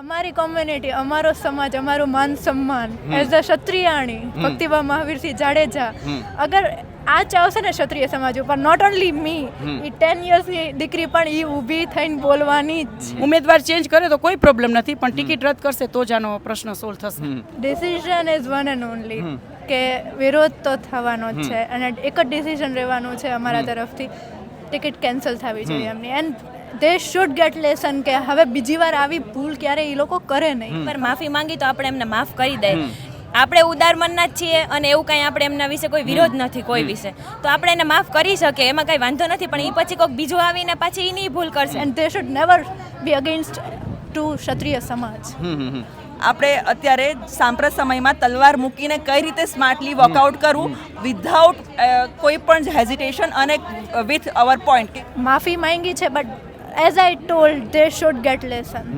અમારી કોમ્યુનિટી અમારો સમાજ અમારું માન સન્માન. એઝ અ ક્ષત્રિયાણી ભક્તિબા મહાવીરસિંહ જાડેજા. અગર આ ચાવશે ને ક્ષત્રિય સમાજ ઉપર not only me a ten યર્સની દીકરી પણ એ ઊભી થઈને બોલવાની જ ઉમેદવાર ચેન્જ કરે તો કોઈ પ્રોબ્લેમ નથી પણ ટિકિટ રદ કરશે તો જ આનો પ્રશ્ન સોલ્વ થશે. Decision is one and only કે વિરોધ તો થવાનો જ છે અને એક જ ડિસિઝન રહેવાનું છે અમારા તરફથી. ટિકિટ કેન્સલ થવી જોઈએ એમની. And they should get lesson કે હવે બીજી વાર આવી ભૂલ ક્યારે એ લોકો કરે નહીં. પર માફી માંગી તો આપણે એમને માફ કરી દે. આપણે ઉદાર મનના જ છીએ અને એવું કાંઈ આપણે એમના વિશે કોઈ વિરોધ નથી કોઈ વિશે. તો આપણે એને માફ કરી શકીએ એમાં કાંઈ વાંધો નથી પણ એ પછી કોઈક બીજું આવીને પાછી એની ભૂલ કરશે. And they should never be against to ક્ષત્રિય સમાજ. આપણે અત્યારે સાંપ્રત સમયમાં તલવાર મૂકીને કઈ રીતે સ્માર્ટલી વર્કઆઉટ કરવું વિધાઉટ કોઈ પણ હેઝિટેશન અને વિથ અવર પોઈન્ટ માફી માંગી છે but as I told they should get lesson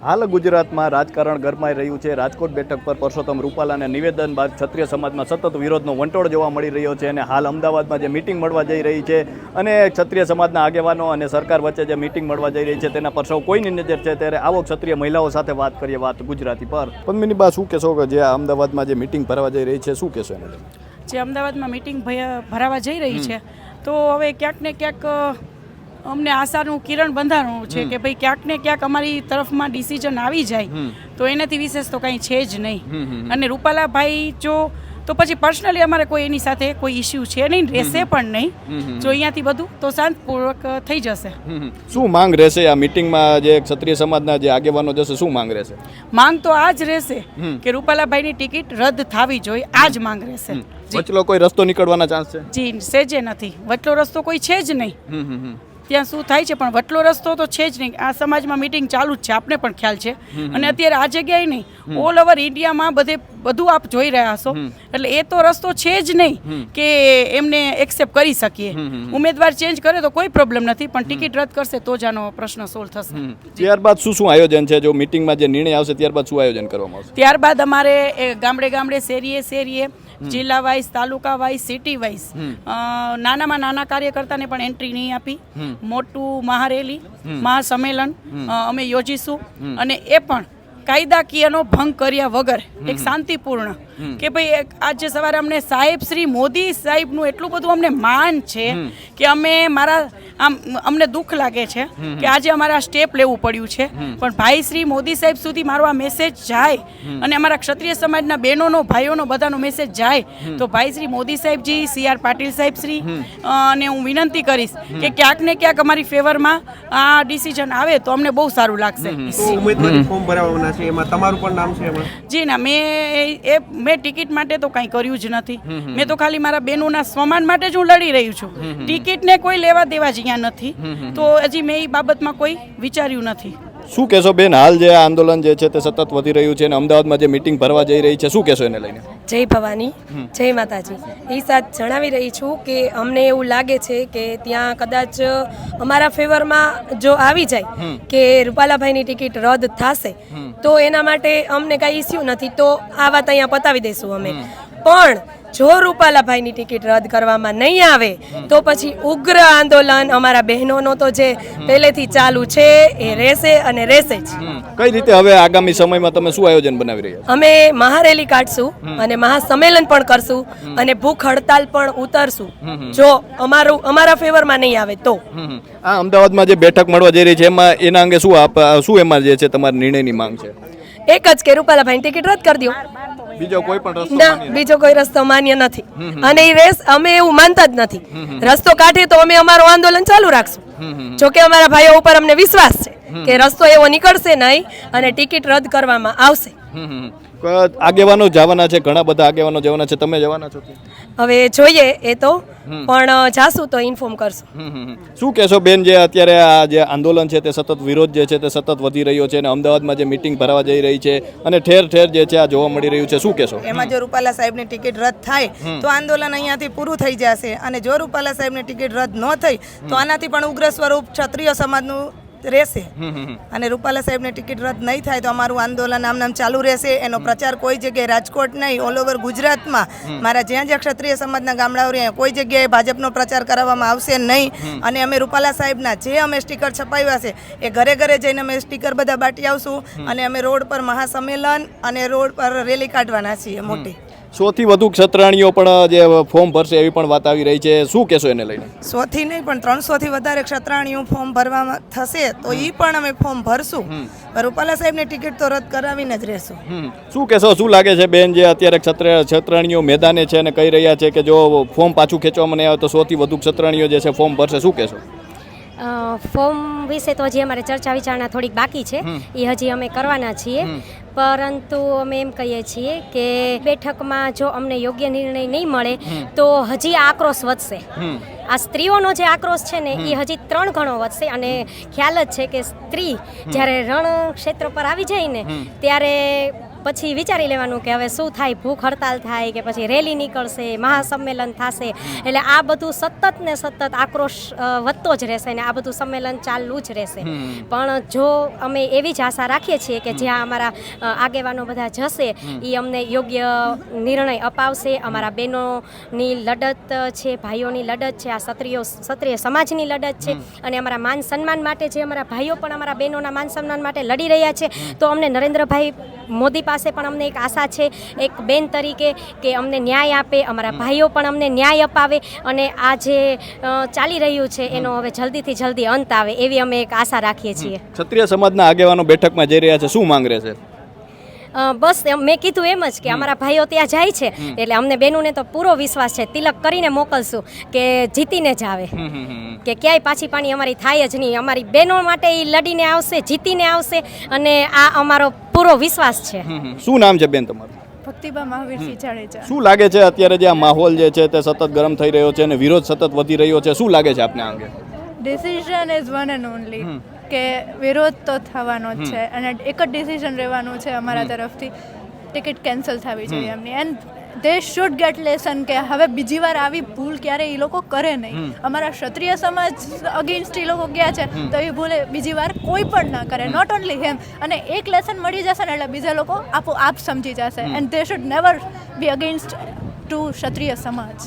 હાલ ગુજરાતમાં રાજકારણ ગરમાઈ રહ્યું છે. રાજકોટ બેઠક પર પરસોત્તમ રૂપાલાને નિવેદન બાદ ક્ષત્રિય સમાજમાં સતત વિરોધનો વંટોળ જોવા મળી રહ્યો છે અને હાલ અમદાવાદમાં જે મિટિંગ મળવા જઈ રહી છે અને ક્ષત્રિય સમાજના આગેવાનો અને સરકાર વચ્ચે જે મિટિંગ મળવા જઈ રહી છે તેના પર સૌ કોઈની નજર છે ત્યારે આવો ક્ષત્રિય મહિલાઓ સાથે વાત કરીએ વાત ગુજરાતી પર. પદ્મિની બા શું કહેશો કે જે અમદાવાદમાં જે મિટિંગ ભરવા જઈ રહી છે શું કહેશો એને જે અમદાવાદમાં મિટિંગ ભરાવા જઈ રહી છે તો હવે ક્યાંક ને ક્યાંક અમને આશાનું કિરણ બંધારણું છે કે ભાઈ ક્યાંક ને ક્યાંક અમારી તરફમાં ડિસિઝન આવી જાય તો એનાથી વિશેષ તો કંઈ છે જ નહીં. અને રૂપાલાભાઈ જો તો પછી પર્સનલી અમારે કોઈ એની સાથે કોઈ ઇસ્યુ છે નહીં રહેશે પણ નહીં. જો અહીંયાથી બધું તો શાંતપૂર્વક થઈ જશે. શું માંગ રહેશે આ મિટિંગમાં જે ક્ષત્રિય સમાજના જે આગેવાનો જશે શું માંગ રહેશે? માંગ તો આ જ રહેશે કે રૂપાલાભાઈની ટિકિટ રદ થવી જોઈએ આ જ માંગ રહેશે. વચલો કોઈ રસ્તો નીકળવાના ચાન્સ છે? જી સેજે નથી. વચલો રસ્તો કોઈ છે જ નહીં. ત્યાં શું થાય છે પણ વટલો રસ્તો તો છે જ નહીં. આ સમાજમાં મિટિંગ ચાલુ જ છે આપને પણ ખ્યાલ છે. અને અત્યારે આ જગ્યાએ નહીં. ઓલ ઓવર ઇન્ડિયામાં બધે બધું આપ જોઈ રહ્યા હશો. એટલે એ તો રસ્તો છે જ નહીં કે એમને એક્સેપ્ટ કરી શકીએ. ઉમેદવાર ચેન્જ કરે તો કોઈ પ્રોબ્લેમ નથી પણ ટિકિટ રદ કરશે તો જ આનો પ્રશ્ન સોલ્વ થશે. ત્યારબાદ શું શું આયોજન છે? જો મિટિંગમાં જે નિર્ણય આવશે ત્યારબાદ શું આયોજન કરવામાં આવશે? ત્યારબાદ અમારે ગામડે ગામડે શેરીએ શેરીએ જિલ્લા વાઇઝ તાલુકા વાઇઝ સિટી વાઇઝ નાનામાં નાના કાર્યકર્તાને પણ એન્ટ્રી નહીં આપી. મોટું મહારેલી મહાસંમેલન અમે યોજીશું. અને એ પણ કાયદાકીયનો ભંગ કર્યા વગર એક શાંતિપૂર્ણ કે ભાઈ એક આજે સવારે અમને સાહેબ શ્રી મોદી સાહેબનું એટલું બધું અમને માન છે કે અમે મારા આમ અમને દુઃખ લાગે છે કે આજે અમારે આ સ્ટેપ લેવું પડ્યું છે. પણ ભાઈ શ્રી મોદી સાહેબ સુધી મારો આ મેસેજ જાય અને અમારા ક્ષત્રિય સમાજના બહેનોનો ભાઈઓનો બધાનો મેસેજ જાય તો ભાઈ શ્રી મોદી સાહેબજી સી આર પાટીલ સાહેબ શ્રી અને હું વિનંતી કરીશ કે ક્યાંક ને ક્યાંક અમારી ફેવરમાં આ ડિસિઝન આવે તો અમને બહુ સારું લાગશે. ઉમેદવારી ફોર્મ ભરાવાના છે એમાં તમારું પણ નામ છે એમાં? જી ના મેં એ મેં ટિકિટ માટે તો કંઈ કર્યું જ નથી. મેં તો ખાલી મારા બહેનોના સ્વમાન માટે જ હું લડી રહ્યું છું. ટિકિટને કોઈ લેવા દેવા જ અહીંયા નથી. તો હજી મેં એ બાબતમાં કોઈ વિચાર્યું નથી. શું કહેશો બેન હાલ જે આંદોલન જે છે તે સતત વધી રહ્યું છે અને અમદાવાદમાં જે મિટિંગ ભરવા જઈ રહી છે શું કહેશો એને લઈને? જય ભવાની જય માતાજી. એ સાથ જણાવી રહી છું કે અમને એવું લાગે છે કે ત્યાં કદાચ અમારા ફેવરમાં જો આવી જાય કે રૂપાલાભાઈની ટિકિટ રદ થશે તો એના માટે અમને કાંઈ ઇસ્યુ નથી. તો આ વાત અહીંયા પતાવી દઈશું અમે. પણ જો રૂપાલાભાઈની ટિકિટ રદ કરવામાં નહીં આવે તો પછી ઉગ્ર આંદોલન અમારા બહેનોનો તો જે પહેલેથી ચાલુ છે એ રહેશે અને રહેશે જ. કઈ રીતે હવે આગામી સમયમાં તમે શું આયોજન બનાવી રહ્યા અમે મહારેલી કાઢશું અને મહાસંમેલન પણ કરશું અને ભૂખ હડતાલ પણ ઉતરશું. જો અમારું અમારા ફેવરમાં નહીં આવે તો. આ અમદાવાદમાં જે બેઠક મળવા જઈ રહી છે એમાં એના અંગે શું આપ શું એમાં જે છે તમારા નિર્ણયની માંગ છે? એક જ કે રૂપાલાભાઈ ટિકિટ રદ કરી દો બીજો કોઈ પણ રસ્તો ના બીજો કોઈ રસ્તો માન્ય નથી. અને એ રેસ અમે એવું માનતા જ નથી. રસ્તો કાઢીએ તો અમે અમારું આંદોલન ચાલુ રાખશું. જો કે અમારા ભાઈઓ ઉપર અમને વિશ્વાસ છે કે રસ્તો એવો નીકળશે નહીં અને ટિકિટ રદ કરવામાં આવશે. આગેવાનો જવાના છે ઘણા બધા આગેવાનો જવાના છે તમે જવાના છો હવે જોઈએ એ તો પણ જાશું તો ઇન્ફોર્મ કરશું. શું કહેશો બેન જે અત્યારે આ જે આંદોલન છે તે સતત વિરોધ જે છે તે સતત વધી રહ્યો છે અને અમદાવાદમાં જે મિટિંગ ભરવા જઈ રહી છે અને ઠેર ઠેર જે છે આ જોવા મળી રહ્યું છે શું કહેશો? એમાં જો રૂપાલા સાહેબની ટિકિટ રદ થાય તો આંદોલન અહીંયાથી પૂરું થઈ જશે. અને જો રૂપાલા સાહેબની ટિકિટ રદ ન થઈ તો આનાથી પણ ઉગ્ર સ્વરૂપ ક્ષત્રિય સમાજનું રહેશે. અને રૂપાલા સાહેબને ટિકિટ રદ નહીં થાય તો અમારું આંદોલન આમ નામ ચાલુ રહેશે. એનો પ્રચાર કોઈ જગ્યાએ રાજકોટ નહીં ઓલ ઓવર ગુજરાતમાં. મારા જ્યાં જ્યાં ક્ષત્રિય સમાજના ગામડાઓ રહ્યા કોઈ જગ્યાએ ભાજપનો પ્રચાર કરાવવામાં આવશે નહીં. અને અમે રૂપાલા સાહેબના જે અમે સ્ટીકર છપાવ્યા છે એ ઘરે ઘરે જઈને અમે સ્ટીકર બધા બાટી આવશું. અને અમે રોડ પર મહાસંમેલન અને રોડ પર રેલી કાઢવાના છીએ મોટી. સૌથી વધુ ક્ષત્રાણીઓ પણ જે ફોર્મ ભરશે એવી પણ વાત આવી રહી છે. શું કહેશો એને લઈને? સોથી નહીં પણ ત્રણસોથી વધારે ક્ષત્રાણીઓ ફોર્મ ભરવામાં થશે તો એ પણ અમે ફોર્મ ભરશું. પણ રૂપાલા સાહેબને ટિકિટ તો રદ કરાવીને જ રહેશું. શું કહેશો? શું લાગે છે બેન જે અત્યારે ક્ષત્ર ક્ષત્રાણીઓ મેદાને છે અને કહી રહ્યા છે કે જો ફોર્મ પાછું ખેંચવામાં નહીં આવે તો સૌથી વધુ ક્ષત્રાણીઓ જે છે ફોર્મ ભરશે શું કહેશો? ફોર્મ વિશે તો હજી અમારે ચર્ચા વિચારણા થોડીક બાકી છે. એ હજી અમે કરવાના છીએ. પરંતુ અમે એમ કહીએ છીએ કે બેઠકમાં જો અમને યોગ્ય નિર્ણય નહીં મળે તો હજી આ આક્રોશ વધશે. આ સ્ત્રીઓનો જે આક્રોશ છે ને એ હજી ત્રણ ગણો વધશે. અને ખ્યાલ જ છે કે સ્ત્રી જ્યારે રણ ક્ષેત્ર પર આવી જાય ને ત્યારે પછી વિચારી લેવાનું કે હવે શું થાય? ભૂખ હડતાલ થાય કે પછી રેલી નીકળશે મહાસંમેલન થશે. એટલે આ બધું સતત ને સતત આક્રોશ વધતો જ રહેશે ને આ બધું સંમેલન ચાલુ જ રહેશે. પણ જો અમે એવી જ આશા રાખીએ છીએ કે જ્યાં અમારા આગેવાનો બધા જશે એ અમને યોગ્ય નિર્ણય અપાવશે. અમારા બહેનોની લડત છે ભાઈઓની લડત છે આ ક્ષત્રિયો ક્ષત્રિય સમાજની લડત છે અને અમારા માન સન્માન માટે જે અમારા ભાઈઓ પણ અમારા બહેનોના માન સન્માન માટે લડી રહ્યા છે તો અમને નરેન્દ્રભાઈ મોદી પાસે પણ અમને એક આશા છે એક બેન તરીકે કે અમને ન્યાય આપે અમારા ભાઈઓ પણ અમને ન્યાય અપાવે અને આ જે ચાલી રહ્યું છે એનો હવે જલ્દીથી જલ્દી અંત આવે એવી અમે એક આશા રાખીએ છીએ. ક્ષત્રિય સમાજના આગેવાનો બેઠકમાં જઈ રહ્યા છે શું માંગ રહેશે અ, બસ મેં કીધું એમ જ કે અમારા ભાઈઓ ત્યાં જાય છે એટલે અમને બેનુને તો પૂરો વિશ્વાસ છે. તિલક કરીને મોકલશું કે જીતીને જ આવે. કે ક્યાંય પાછી પાણી અમારી થાય જ નહીં. અમારી બહેનો માટે એ લડીને આવશે જીતીને આવશે અને આ અમારો પૂરો વિશ્વાસ છે. શું નામ છે બેન તમારું? ભક્તિબા મહાવીરસિંહ જાડેજા શું લાગે છે અત્યારે જે આ માહોલ જે છે તે સતત ગરમ થઈ રહ્યો છે અને વિરોધ સતત વધી રહ્યો છે? શું લાગે છે આપને આ અંગે? Decision is one and only કે વિરોધ તો થવાનો જ છે અને એક જ ડિસિઝન રહેવાનું છે અમારા તરફથી. ટિકિટ કેન્સલ થવી જોઈએ એમની. And they should get lesson કે હવે બીજી વાર આવી ભૂલ ક્યારે એ લોકો કરે નહીં. અમારા ક્ષત્રિય સમાજ અગેન્સ્ટ એ લોકો ગયા છે તો એ ભૂલે બીજી વાર કોઈ પણ ના કરે. નોટ ઓનલી હેમ અને એક લેસન મળી જશે ને એટલે બીજા લોકો આપો આપ સમજી જશે. And they should never be against to ક્ષત્રિય સમાજ.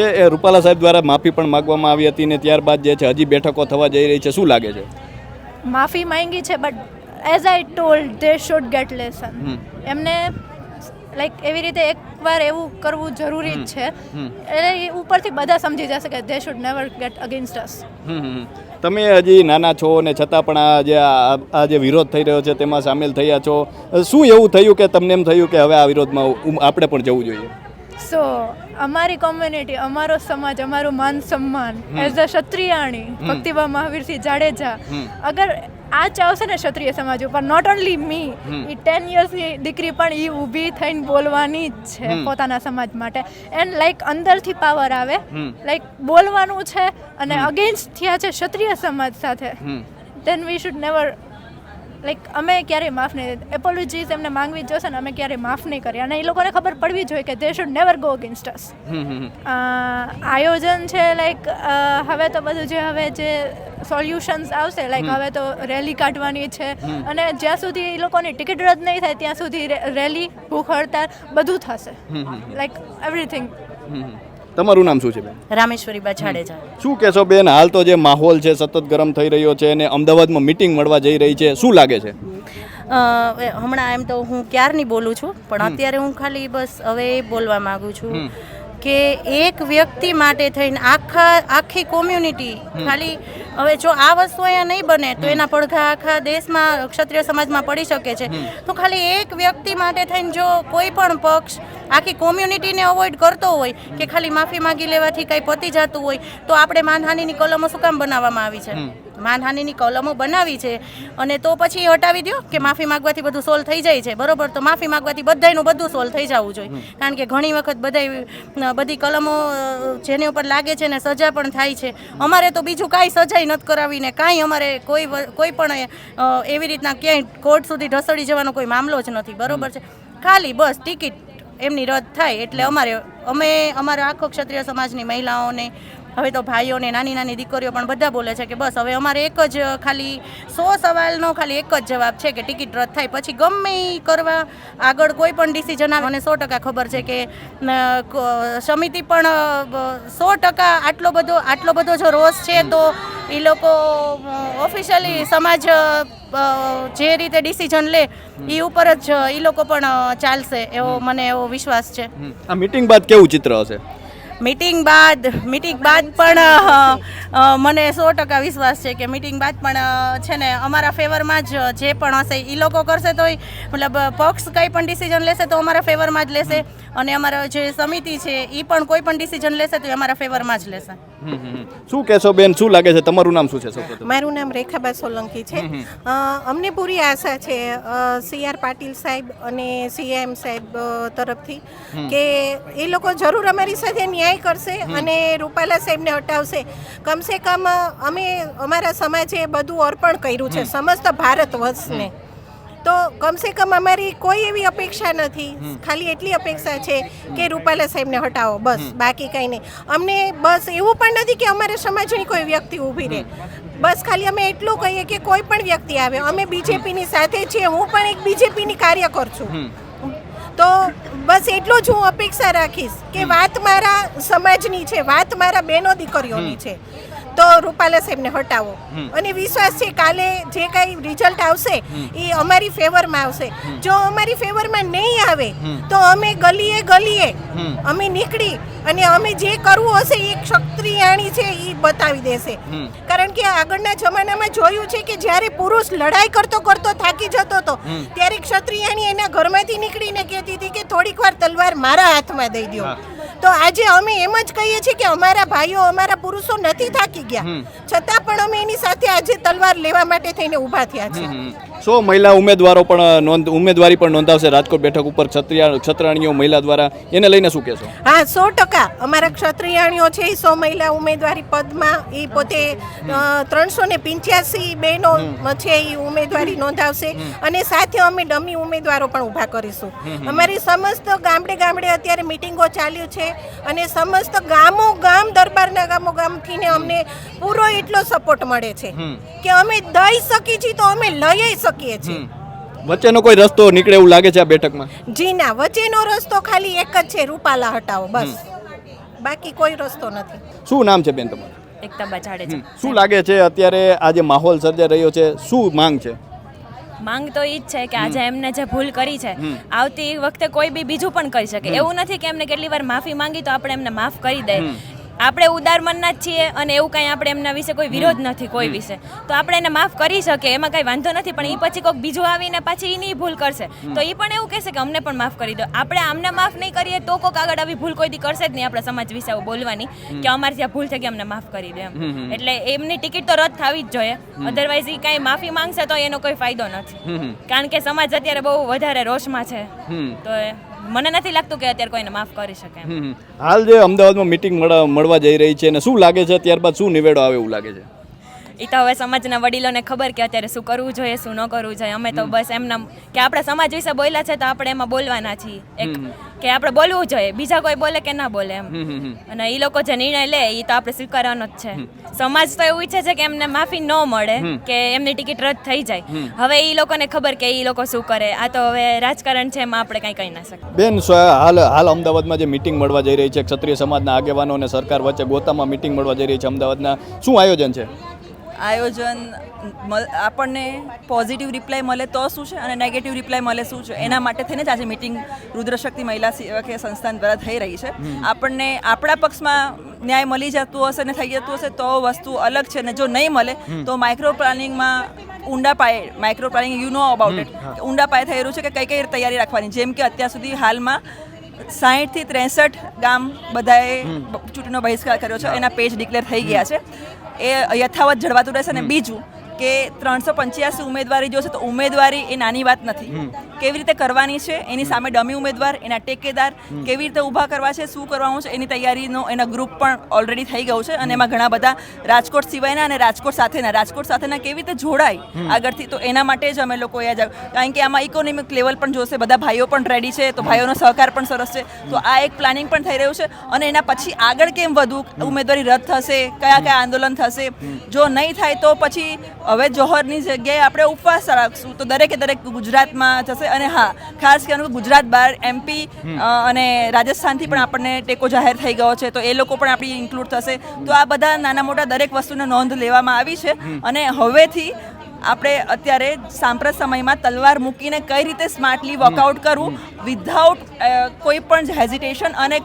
એ એ રૂપાલા સાહેબ દ્વારા માફી પણ માગવામાં આવી હતી ને ત્યારબાદ જે છે હજી બેઠકો થવા જઈ રહી છે. શું લાગે છે? માફી માંગી છે but as I told they should get lesson એમને લાઈક એવી રીતે એકવાર એવું કરવું જરૂરી જ છે. એટલે એ ઉપરથી બધા સમજી જશે કે they should never get against us તમે હજી નાના છો ને છતાં પણ આ જે આ આ જે વિરોધ થઈ રહ્યો છે તેમાં સામેલ થયા છો. શું એવું થયું કે તમને એમ થયું કે હવે આ વિરોધમાં આપણે પણ જવું જોઈએ? સો અમારી કોમ્યુનિટી અમારો સમાજ અમારું માન સન્માન એઝ અ ક્ષત્રિયાણી ભક્તિભા મહાવીરસિંહ જાડેજા અગર આ ચાવશે ને ક્ષત્રિય સમાજ ઉપર not only me a ten યર્સની દીકરી પણ એ ઊભી થઈને બોલવાની જ છે પોતાના સમાજ માટે. એન્ડ લાઈક અંદરથી પાવર આવે લાઈક બોલવાનું છે અને અગેન્સ્ટ થયા છે ક્ષત્રિય સમાજ સાથે. Then we should never like અમે ક્યારેય માફ નહીં એપોલોજીસ એમને માંગવી જ જોશે ને અમે ક્યારેય માફ નહીં કરીએ. અને એ લોકોને ખબર પડવી જોઈએ કે they should never go against us આયોજન છે લાઈક હવે તો બધું જે હવે જે સોલ્યુશન્સ આવશે લાઈક હવે તો રેલી કાઢવાની છે. અને જ્યાં સુધી એ લોકોની ટિકિટ રદ નહીં થાય ત્યાં સુધી રેલી ભૂખ હડતાલ બધું થશે. લાઈક એવરીથિંગ તમારું નામ શું છે બેન? રામેશ્વરી બા જાડેજા. શું કહેશો બેન? હાલ તો જે માહોલ છે સતત ગરમ થઈ રહ્યો છે અને અમદાવાદમાં મિટિંગ મળવા જઈ રહી છે. શું લાગે છે? હમણાં એમ તો હું ક્યારની બોલું છું પણ અત્યારે હું ખાલી બસ હવે બોલવા માંગુ છું કે એક વ્યક્તિ માટે થઈને આખા આખી કોમ્યુનિટી ખાલી હવે જો આ વસ્તુ અહીંયા નહીં બને તો એના પડઘા આખા દેશમાં ક્ષત્રિય સમાજમાં પડી શકે છે. તો ખાલી એક વ્યક્તિ માટે થઈને જો કોઈ પણ પક્ષ આખી કોમ્યુનિટીને અવોઇડ કરતો હોય કે ખાલી માફી માગી લેવાથી કંઈ પતી જતું હોય તો આપણે માનહાનિની કલમો શું કામ બનાવવામાં આવી છે? માનહાનિની કલમો બનાવી છે અને તો પછી હટાવી દો કે માફી માગવાથી બધું સોલ્વ થઈ જાય છે. બરોબર? તો માફી માગવાથી બધાયનું બધું સોલ્વ થઈ જવું જોઈએ. કારણ કે ઘણી વખત બધાય બધી કલમો જેની ઉપર લાગે છે ને સજા પણ થાય છે. અમારે તો બીજું કાંઈ સજાઈ નથી કરાવીને, કાંઈ અમારે કોઈ કોઈ પણ એવી રીતના ક્યાંય કોર્ટ સુધી ઢસડી જવાનો કોઈ મામલો જ નથી. બરોબર છે? ખાલી બસ ટિકિટ એમની રદ થાય એટલે અમારે, અમે અમારા આખો ક્ષત્રિય સમાજની મહિલાઓને હવે તો ભાઈઓને નાની નાની દીકરીઓ પણ બધા બોલે છે કે બસ હવે અમારે એક જ ખાલી સો સવાલનો ખાલી એક જ જવાબ છે કે ટિકિટ રદ થાય પછી ગમે એ કરવા આગળ કોઈ પણ ડિસિઝન આવે. મને સો ટકા ખબર છે કે સમિતિ પણ સો ટકા આટલો બધો આટલો બધો જો રોષ છે તો એ લોકો ઓફિશિયલી સમાજ જે રીતે ડિસિઝન લે એ ઉપર જ એ લોકો પણ ચાલશે એવો મને એવો વિશ્વાસ છે. આ મીટિંગ બાદ કેવું ચિત્ર હશે? મીટિંગ બાદ મીટિંગ બાદ પણ મને સો ટકા વિશ્વાસ છે કે મીટિંગ બાદ પણ છે ને, અમારા ફેવરમાં જ જે પણ હશે એ લોકો કરશે તો મતલબ પક્ષ કંઈ પણ ડિસિઝન લેશે તો અમારા ફેવરમાં જ લેશે. અને અમારા જે સમિતિ છે એ પણ કોઈ પણ ડિસિઝન લેશે તો એ અમારા ફેવરમાં જ લેશે. શું કહેશો બેન શું લાગે છે? તમારું નામ શું છે મારું નામ રેખાબા સોલંકી છે. અમને પૂરી આશા છે સી આર પાટીલ સાહેબ અને સીએમ સાહેબ તરફથી કે એ લોકો જરૂર અમારી સાથે ન્યાય કરશે અને રૂપાલા સાહેબને હટાવશે. કમસે કમ અમે અમારા સમાજે બધું અર્પણ કર્યું છે સમસ્ત ભારત વર્ષને તો કમસે કમ અમારી કોઈ એવી અપેક્ષા નથી. ખાલી એટલી અપેક્ષા છે કે રૂપાલા સાહેબને હટાવો. બસ બાકી કંઈ નહીં. અમને બસ એવું પણ નથી કે અમારા સમાજની કોઈ વ્યક્તિ ઊભી રહે. બસ ખાલી અમે એટલું કહીએ કે કોઈ પણ વ્યક્તિ આવે. અમે બીજેપીની સાથે છીએ હું પણ એક બીજેપીની કાર્યકર છું. તો બસ એટલું જ હું અપેક્ષા રાખીશ કે વાત મારા સમાજની છે વાત મારા બહેનો દીકરીઓની છે. તો રૂપાલા સાહેબને હટાવો. અને વિશ્વાસ છે કાલે જે કાંઈ રિઝલ્ટ આવશે એ અમારી ફેવરમાં આવશે. જો અમારી ફેવરમાં નહીં આવે તો અમે ગલીએ ગલીએ અમે નીકળી અને અમે જે કરવું હશે એ ક્ષત્રિયાણી છે એ બતાવી દેશે. કારણ કે આગળના જમાનામાં જોયું છે કે જ્યારે પુરુષ લડાઈ કરતો કરતો થાકી જતો હતો ત્યારે ક્ષત્રિયાણી એના ઘરમાંથી નીકળીને કહેતી હતી કે થોડીક વાર તલવાર મારા હાથમાં દઈ દો તો આજે અમે એમ જ કહીએ છીએ કે અમારા ભાઈઓ અમારા પુરુષો નથી થાકી ગયા. છતાં પણ અમે એની સાથે આજે તલવાર લેવા માટે થઈને ઊભા થયા છે. સો મહિલા ઉમેદવારો પણ નોંધ ઉમેદવારી પણ નોંધાવશે. રાજકોટ બેઠક ઉપર ક્ષત્રિય ક્ષત્રાણીઓ મહિલા દ્વારા. એને લઈને શું કહેશો? હા સો ટકા. અમારા ક્ષત્રિયાણીઓ છે એ સો મહિલા ઉમેદવારી પદમાં એ પોતે ત્રણસો ને પિંચ્યાસી બહેનો છે એ ઉમેદવારી નોંધાવશે. અને સાથે અમે ડમી ઉમેદવારો પણ ઊભા કરીશું. અમારી સમસ્ત ગામડે ગામડે અત્યારે મિટિંગો ચાલ્યું છે અને સમસ્ત ગામો ગામ દરબારના ગામો ગામથી ને અમને પૂરો એટલો સપોર્ટ મળે છે કે અમે દઈ શકીએ છીએ તો અમે લઈ શકીએ છીએ. વચ્ચેનો કોઈ રસ્તો નીકળે એવું લાગે છે આ બેઠકમાં? જી ના વચ્ચેનો રસ્તો ખાલી એક જ છે રૂપાલા હટાવો બસ. બાકી કોઈ રસ્તો નથી. શું નામ છે બેન તમારું? એકતા છે. શું લાગે છે અત્યારે આ જે માહોલ સર્જાઈ રહ્યો છે શું માંગ છે? માંગ તો ઈ જ છે કે આજે એમને જે ભૂલ કરી છે આવતી વખતે કોઈ બી બીજું પણ કરી શકે. એવું નથી કે એમને કેટલી વાર માફી માંગી તો આપણે એમને માફ કરી દઈએ આપણે ઉદાર મનના જ છીએ અને એવું કાંઈ આપણે એમના વિશે કોઈ વિરોધ નથી કોઈ વિશે. તો આપણે એને માફ કરી શકીએ એમાં કાંઈ વાંધો નથી પણ એ પછી કોઈક બીજું આવીને પાછી એની ભૂલ કરશે. તો એ પણ એવું કહેશે કે અમને પણ માફ કરી દો. આપણે આમને માફ નહીં કરીએ તો કોઈક આગળ આવી ભૂલ કોઈ દી કરશે જ નહીં આપણા સમાજ વિશે આવું બોલવાની કે અમારી ત્યાં ભૂલ થઈ ગઈ અમને માફ કરી દે એમ. એટલે એમની ટિકિટ તો રદ થવી જ જોઈએ. અધરવાઇઝ એ કાંઈ માફી માંગશે તો એનો કોઈ ફાયદો નથી. કારણ કે સમાજ અત્યારે બહુ વધારે રોષમાં છે. તો એ મને નથી લાગતું કે અત્યારે કોઈને માફ કરી શકે હાલ જે અમદાવાદમાં મિટિંગ મળવા જઈ રહી છે અને શું લાગે છે, ત્યારબાદ શું નિવેડો આવે એવું લાગે છે? એ તો હવે સમાજના વડીલોને ખબર કે અત્યારે શું કરવું જોઈએ શું ન કરવું જોઈએ. અમે તો બસ એમના કે આપણે સમાજ વિશે બોલ્યા છે તો આપણે એમાં બોલવાના છીએ. એક કે આપણે બોલવું જોઈએ બીજા કોઈ બોલે કે ના બોલે એમ. અને એ લોકો જે નિર્ણય લે એ તો આપણે સ્વીકારવાનો જ છે. સમાજ તો એવું ઈચ્છે છે કે એમને માફી ન મળે કે એમની ટિકિટ રદ થઈ જાય. હવે એ લોકોને ખબર કે એ લોકો શું કરે. આ તો હવે રાજકારણ છે એમાં આપણે કંઈ કહી ના શકીએ. બેન હાલ હાલ અમદાવાદમાં જે મિટિંગ મળવા જઈ રહી છે ક્ષત્રિય સમાજના આગેવાનો અને સરકાર વચ્ચે ગોતામાં મિટિંગ મળવા જઈ રહી છે અમદાવાદના. શું આયોજન છે? આયોજન આપણને પોઝિટિવ રિપ્લાય મળે તો શું છે અને નેગેટિવ રિપ્લાય મળે શું છે? એના માટે થઈને જ આજે મિટિંગ રુદ્રશક્તિ મહિલા સેવકીય સંસ્થાન દ્વારા થઈ રહી છે. આપણને આપણા પક્ષમાં ન્યાય મળી જતું હશે ને થઈ જતું હશે તો વસ્તુ અલગ છે ને જો નહીં મળે તો માઇક્રો પ્લાનિંગમાં ઊંડા પાયે micro planning you know about it ઊંડા પાયે થઈ રહ્યું છે કે કઈ કઈ તૈયારી રાખવાની. જેમ કે અત્યાર સુધી હાલમાં સાહીઠથી ત્રેસઠ ગામ બધાએ ચૂંટણીનો બહિષ્કાર કર્યો છે. એના પેજ ડિક્લેર થઈ ગયા છે. એ યથાવત જળવાતું રહેશે અને બીજું કે ત્રણસો પંચ્યાસી ઉમેદવારી જોશે તો ઉમેદવારી એ નાની વાત નથી. કેવી રીતે કરવાની છે એની સામે ડમી ઉમેદવાર એના ટેકેદાર કેવી રીતે ઊભા કરવા છે શું કરવાનું છે એની તૈયારીનો એના ગ્રુપ પણ ઓલરેડી થઈ ગયું છે અને એમાં ઘણા બધા રાજકોટ સિવાયના અને રાજકોટ સાથેના. રાજકોટ સાથેના કેવી રીતે જોડાય આગળથી તો એના માટે જ અમે લોકો અહીંયા જાવ કારણ કે આમાં ઇકોનોમિક લેવલ પણ જોશે બધા ભાઈઓ પણ રેડી છે તો ભાઈઓનો સહકાર પણ સરસ છે. તો આ એક પ્લાનિંગ પણ થઈ રહ્યું છે અને એના પછી આગળ કેમ વધુ ઉમેદવારી રદ થશે કયા કયા આંદોલન થશે જો નહીં થાય તો પછી હવે જોહરની જગ્યાએ આપણે ઉપવાસ રાખશું. તો દરેકે દરેક ગુજરાતમાં થશે અને હા ખાસ કરીને ગુજરાત બહાર એમપી અને રાજસ્થાનથી પણ આપણને ટેકો જાહેર થઈ ગયો છે તો એ લોકો પણ આપણી ઇન્ક્લુડ થશે. તો આ બધા નાના મોટા દરેક વસ્તુને નોંધ લેવામાં આવી છે અને હવેથી આપણે અત્યારે સાંપ્રત સમયમાં તલવાર મૂકીને કઈ રીતે સ્માર્ટલી વોકઆઉટ કરવું વિધાઉટ કોઈ પણ હેઝિટેશન અને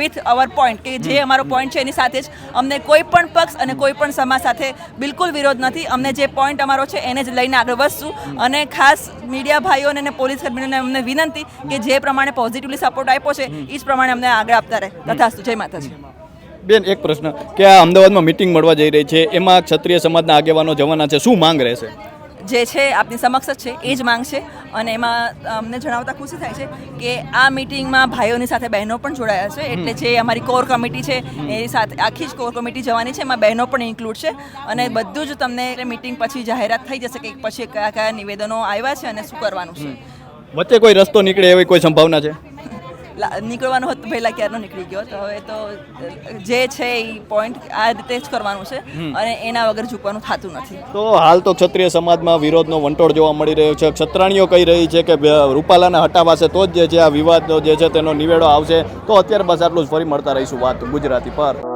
વિથ અવર પોઈન્ટ કે જે અમારો પોઈન્ટ છે એની સાથે જ અમને કોઈ પણ પક્ષ અને કોઈ પણ સમાજ સાથે બિલકુલ વિરોધ નથી. અમને જે પોઈન્ટ અમારો છે એને જ લઈને આગળ વધશું. અને ખાસ મીડિયા ભાઈઓને અને પોલીસ કર્મીઓને અમને વિનંતી કે જે પ્રમાણે પોઝિટિવલી સપોર્ટ આપ્યો છે એ જ પ્રમાણે અમને આગળ આપતા રહે. તથાસ્તુ. જય માતાજી. બેન એક પ્રશ્ન. કે આ અમદાવાદમાં મિટિંગ મળવા જઈ રહી છે એમાં ક્ષત્રિય સમાજના આગેવાનો જવાના છે શું માંગ રહેશે? જે છે આપની સમક્ષ જ છે એ જ માંગ છે. અને એમાં અમને જણાવતા ખુશી થાય છે કે આ મિટિંગમાં ભાઈઓની સાથે બહેનો પણ જોડાયા છે. એટલે જે અમારી કોર કમિટી છે એ સાથે આખી જ કોર કમિટી જવાની છે એમાં બહેનો પણ ઇન્ક્લુડ છે. અને બધું જ તમને મિટિંગ પછી જાહેરાત થઈ જશે કે પછી કયા કયા નિવેદનો આવ્યા છે અને શું કરવાનું છે. વચ્ચે કોઈ રસ્તો નીકળે એવી કોઈ સંભાવના છે? નીકળવાનો હોત પહેલાં ક્યારનો નીકળી ગયો તો હવે તો જે છે એ પોઈન્ટ આ રીતે જ કરવાનું છે અને એના વગર ઝૂકવાનું થતું નથી. તો હાલ તો ક્ષત્રિય સમાજમાં વિરોધનો વંટોળ જોવા મળી રહ્યો છે. ક્ષત્રાણીઓ કહી રહી છે કે રૂપાલાને હટાવાશે તો જ જે છે આ વિવાદનો જે છે તેનો નિવેડો આવશે. તો અત્યારે બસ આટલું જ. ફરી મળતા રહીશું વાત ગુજરાતી પર.